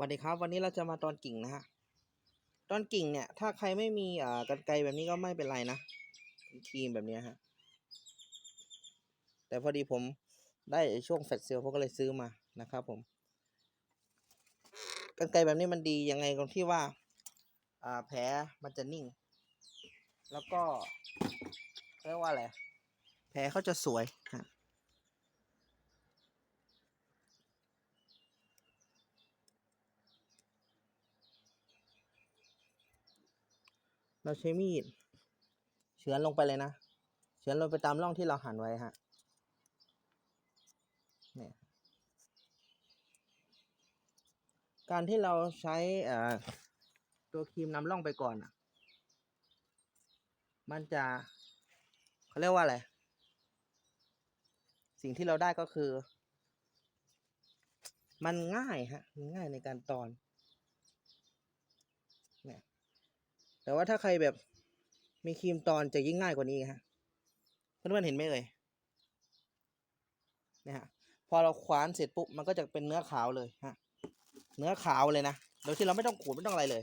สวัสดีครับ วันนี้เราจะมาตอนกิ่งนะฮะตอนกิ่งเนี่ย ถ้าใครไม่มีอ่ากันไกรแบบนี้ก็ไม่เป็นไรนะเป็นครีมแบบนี้ฮะ แต่พอดีผมได้ช่วงแฟลชเซลผมก็เลยซื้อมานะครับผมกันไกรแบบนี้มันดียังไงตรงที่ว่า อ่าแผลมันจะนิ่ง แล้วก็เรียกว่าอะไรแผลเขาจะสวยฮะ เราใช้มีด เฉือนลงไปเลยนะ เฉือนลงไปตามร่องที่เราหั่นไว้ฮะเนี่ยการที่เราใช้ตัวครีมนำร่องไปก่อนอะ มันจะเขาเรียกว่าอะไร สิ่งที่เราได้ก็คือ มันง่ายฮะ มันง่ายในการตอน เนี่ย แต่ว่าถ้าใครแบบมีครีมตอนจะยิ่งง่ายกว่านี้ฮะเพื่อนๆเห็นไหมเอ่ยเนี่ยฮะพอเราคว้านเสร็จปุ๊บมันก็จะเป็นเนื้อขาวเลยฮะเนื้อขาวเลยนะโดยที่เราไม่ต้องขูดไม่ต้องอะไรเลย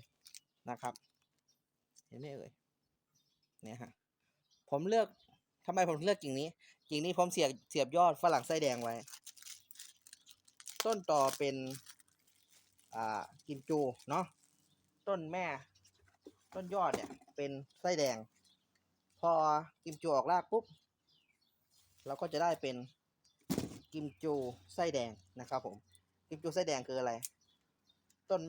นะครับ เห็นไหมเอ่ยเนี่ยฮะผมเลือกทำไมผมเลือกกิ่งนี้ กิ่งนี้ผมเสียบเสียบยอดฝรั่งไส้แดงไว้ ต้นต่อเป็น อ่ากิมจูเนาะต้นแม่ ต้นยอดเนี่ย เป็นไส้แดง พอกิมจูออกรากปุ๊บเราก็จะได้เป็นกิมจูไส้แดงนะครับผม กิมจูไส้แดงคืออะไร ต้น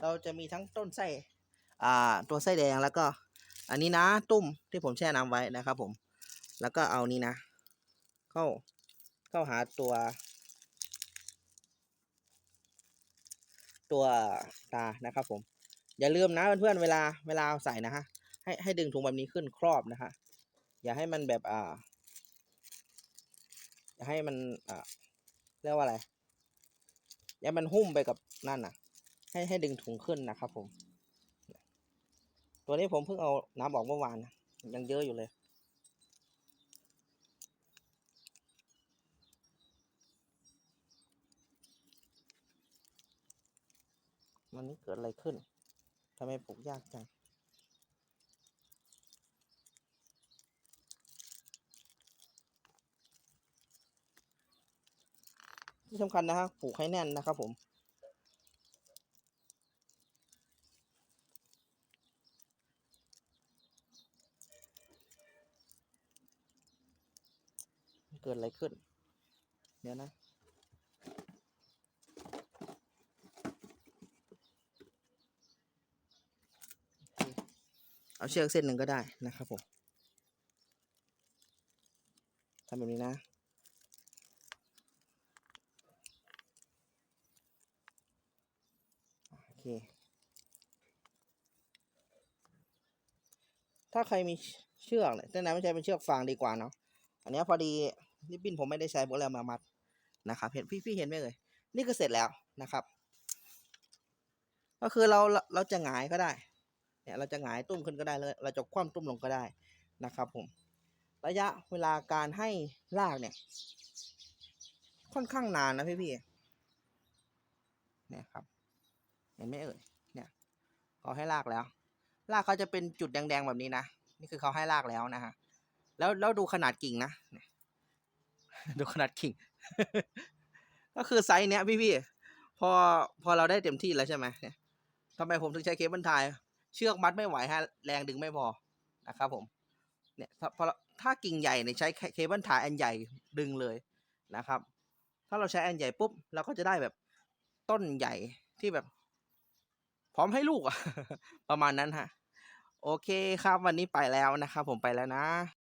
เราจะมีทั้งต้นไส้อ่าตัวไส้แดงแล้วก็ อันนี้นะตุ้มที่ผมแช่น้ำไว้นะครับ ผม แล้วก็เอานี้นะ เข้าเข้าหาตัวตัวตานะครับผม อย่าลืมนะเพื่อนๆเวลาเวลาใส่นะฮะให้ให้ดึงถุงแบบนี้ขึ้นครอบนะฮะอย่าให้มันแบบอ่าอย่าให้มันอ่าเรียกว่าอะไร อย่าให้มันหุ้มไปกับนั่นนะให้ให้ดึงถุงขึ้นนะครับผม ตัวนี้ผมเพิ่งเอาน้ำออกเมื่อวานนะยังเยอะอยู่เลยวันนี้เกิดอะไรขึ้น ทำไมปลูกยากจัง ที่สำคัญนะฮะปลูกให้แน่นนะครับผมเกิดอะไรขึ้น เดี๋ยวนะ เอาเชือกเส้นหนึ่งก็ได้นะครับผมทำแบบนี้นะ โอเค ถ้าใครมีเชือกเนี่ยแต่ไหนไม่ใช่เป็นเชือกฟางดีกว่าเนาะ อันนี้พอดีริบบิ้นผมไม่ได้ใช้ผมเลยเอามามัดนะครับเห็นพี่พี่เห็นไหมเอ่ยนี่ก็เสร็จแล้วนะครับ ก็คือเราเราเราจะหงายก็ได้ เนี่ยเราจะหงายตุ้มขึ้นก็ได้เลยเราจะคว่ำตุ้มลงก็ได้นะครับผมระยะเวลาการให้รากเนี่ย ค่อนข้างนานนะพี่พี่เนี่ยครับเห็นไหมเอ่ยเนี่ยเขาให้รากแล้วรากเขาจะเป็นจุดแดงๆแบบนี้นะนี่คือเขาให้รากแล้วนะฮะแล้วแล้วดูขนาดกิ่งนะดูขนาดกิ่ง ก็คือไซส์เนี้ยพี่พี่พอพอเราได้เต็มที่แล้วใช่ไหมเนี่ยทำไมผมถึงใช้เคเบิลไทย เชือกมัดไม่ไหวฮะแรงดึงไม่พอนะครับผมเนี่ยถ้าพอถ้ากิ่งใหญ่เนี่ยใช้เคเบิลถ่ายอันใหญ่ดึงเลยนะครับ ถ้าเราใช้อันใหญ่ปุ๊บเราก็จะได้แบบต้นใหญ่ที่แบบ พร้อมให้ลูกอะประมาณนั้นฮะโอเคครับวันนี้ไปแล้วนะครับผมไปแล้วนะ